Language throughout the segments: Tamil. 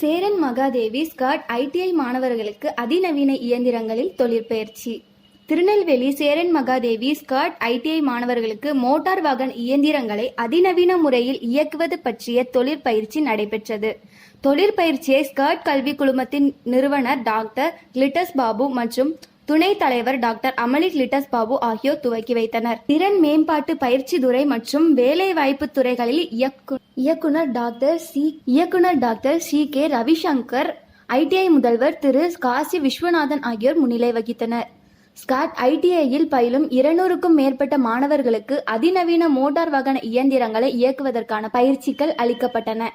சேரன் மகாதேவி ஸ்காட் ஐடிஐ மாணவர்களுக்கு அதிநவீன இயந்திரங்களில் தொழிற்பயிற்சி. திருநெல்வேலி சேரன் மகாதேவி ஸ்காட் ஐடிஐ மாணவர்களுக்கு மோட்டார் வாகன இயந்திரங்களை அதிநவீன முறையில் இயக்குவது பற்றிய தொழிற்பயிற்சி நடைபெற்றது. தொழிற்பயிற்சியை ஸ்காட் கல்வி குழுமத்தின் நிறுவனர் டாக்டர் கிளிட்டஸ் பாபு மற்றும் துணைத் தலைவர் டாக்டர் அமலி லிட்டஸ் பாபு ஆகியோர் துவக்கி வைத்தனர். திறன் மேம்பாட்டு பயிற்சி துறை மற்றும் வேலைவாய்ப்பு துறைகளில் இயக்கு- இயக்குனர் டாக்டர் சி இயக்குனர் doctor C K Ravishankar ITI முதல்வர் திரு காசி விஸ்வநாதன் ஆகியோர் முன்னிலை வகித்தனர். ஸ்காட் ஐடிஐயில் பயிலும் இருநூறுக்கும் மேற்பட்ட மாணவர்களுக்கு அதிநவீன மோட்டார் வாகன இயந்திரங்களை இயக்குவதற்கான பயிற்சிகள் அளிக்கப்பட்டன.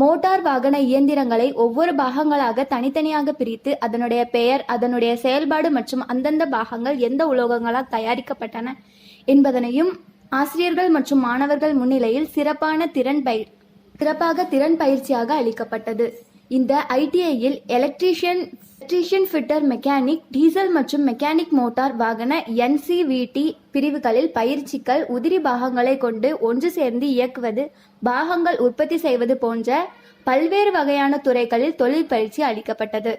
மோட்டார் வாகன இயந்திரங்களை ஒவ்வொரு பாகங்களாக தனித்தனியாக பிரித்து அதனுடைய பெயர் அதனுடைய செயல்பாடு மற்றும் அந்தந்த பாகங்கள் எந்த உலோகங்களால் தயாரிக்கப்பட்டன என்பதனையும் ஆசிரியர்கள் மற்றும் மாணவர்கள் முன்னிலையில் சிறப்பான திறன் பயிர் சிறப்பாக திறன் பயிற்சியாக அளிக்கப்பட்டது. இந்த ஐடிஐயில் electrician electrician fitter mechanic diesel மற்றும் மெக்கானிக் மோட்டார் வாகன என்சிவிடி பிரிவுகளில் பயிற்சிகள் உதிரி பாகங்களை கொண்டு ஒன்று சேர்ந்து இயக்குவது பாகங்கள் உற்பத்தி செய்வது போன்ற பல்வேறு வகையான துறைகளில் தொழில் பயிற்சி அளிக்கப்பட்டது.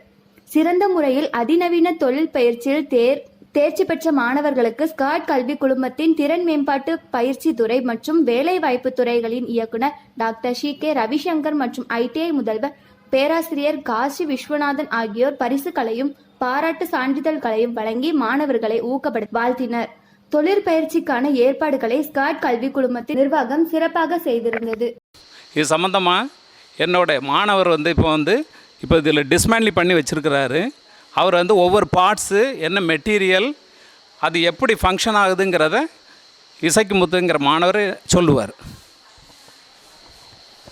சிறந்த முறையில் அதிநவீன தொழில் பயிற்சியில் தேர் தேர்ச்சி பெற்ற மாணவர்களுக்கு ஸ்காட் கல்வி குழுமத்தின் திறன் மேம்பாட்டு பயிற்சி துறை மற்றும் வேலைவாய்ப்பு துறைகளின் இயக்குனர் டாக்டர் ஷி கே ரவிசங்கர் மற்றும் ஐடிஐ முதல்வர் பேராசிரியர் காசி விஸ்வநாதன் ஆகியோர் பரிசுகளையும் பாராட்டு சான்றிதழ்களையும் வழங்கி மாணவர்களை ஊக்கப்படுத்தி வாழ்த்தினர். தொழிற்பயிற்சிக்கான ஏற்பாடுகளை ஸ்காட் கல்வி குழுமத்தின் நிர்வாகம் சிறப்பாக செய்திருந்தது. இது சம்மந்தமாக என்னோட மாணவர் வந்து இப்போ வந்து இப்போ இதில் டிஸ்மேண்ட்லி பண்ணி வச்சுருக்கிறாரு. அவர் வந்து ஒவ்வொரு பார்ட்ஸு என்ன மெட்டீரியல் அது எப்படி ஃபங்க்ஷன் ஆகுதுங்கிறத இசைக்கு முத்துங்கிற மாணவர் சொல்லுவார்.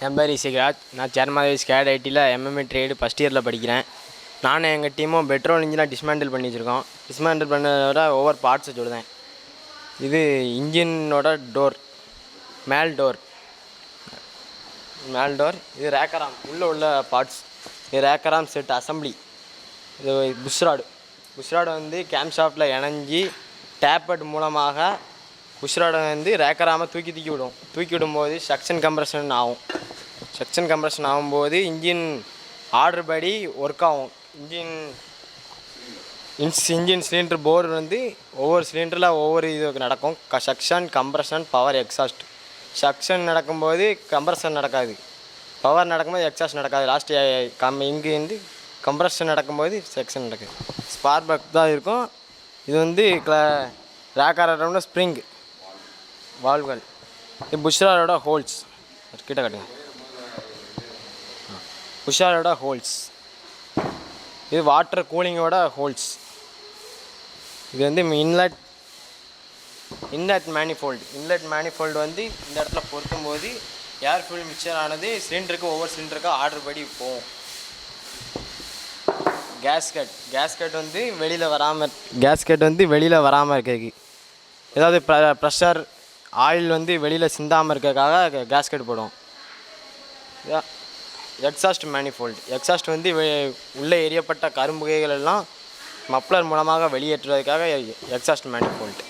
என் பேர் இசைராஜ் நான் சேர்மாதேவி ஸ்கேட் ஐடியில் எம்எம்ஏ ட்ரேடு ஃபஸ்ட் இயரில் படிக்கிறேன். நானும் எங்கள் டீமும் பெட்ரோல் இன்ஜினாக டிஸ்மேண்டில் பண்ணி வச்சுருக்கோம். டிஸ்மேண்டில் பண்ணதோட ஒவ்வொரு பார்ட்ஸை சொல்லுதேன் இது இன்ஜினோட டோர் மேல் டோர் மேல் டோர் இது ரேக்கராம் உள்ளே உள்ள பார்ட்ஸ் இது ரேக்கராம் செட் அசம்பிளி இது புஷ்ராடு புஷ்ராடு வந்து கேம்ஷாஃப்டில் இணைஞ்சி டேப்பட் மூலமாக புஷ்ராடை வந்து ரேக்கராமல் தூக்கி தூக்கி விடும். தூக்கி விடும்போது சக்ஷன் கம்ப்ரஷன் ஆகும். சக்ஷன் கம்ப்ரஷன் ஆகும்போது இன்ஜின் ஆர்டர் படி ஒர்க் ஆகும். இன்ஜின் இன்ஸ் இன்ஜின் சிலிண்டர் போர்டு வந்து ஒவ்வொரு சிலிண்டரில் ஒவ்வொரு இது நடக்கும். க suction compression power exhaust suction நடக்கும்போது கம்ப்ரஷன் நடக்காது. பவர் நடக்கும்போது எக்ஸாஸ்ட் நடக்காது. லாஸ்ட் கம் இங்கே வந்து கம்ப்ரஷன் நடக்கும்போது செக்ஷன் நடக்குது. ஸ்பார்க் தான் இருக்கும். இது வந்து கிள ரேக்காரோட ஸ்ப்ரிங் வால்வுகள் இது புஷ்ராரோட ஹோல்ஸ் கிட்ட கட்டுங்க. புஷ்ராரோட ஹோல்ஸ் இது வாட்டர் கூலிங்கோட ஹோல்ஸ் இது வந்து inlet inlet manifold inlet manifold வந்து இந்த இடத்துல பொருத்தும் போது ஏர் ஃபியூல் மிக்சர் ஆனது சிலிண்டருக்கு ஒவ்வொரு சிலிண்டருக்கும் ஆர்டர் படி போகும். கேஸ்கட் கேஸ்கட் வந்து வெளியில் வராமல் கேஸ்கட் வந்து வெளியில் வராமல் இருக்கிறதுக்கு. ஏதாவது ப்ர ப்ரெஷர் ஆயில் வந்து வெளியில் சிந்தாமல் இருக்கிறதுக்காக கேஸ்கெட் போடுவோம். எக்ஸாஸ்ட் மேனிஃபோல்டு எக்ஸாஸ்ட் வந்து உள்ளே எரியப்பட்ட கரும்புகைகள் எல்லாம் மப்ளர் மூலமாக வெளியேற்றுவதற்காக எக்ஸாஸ்ட் மேனிஃபோல்ட்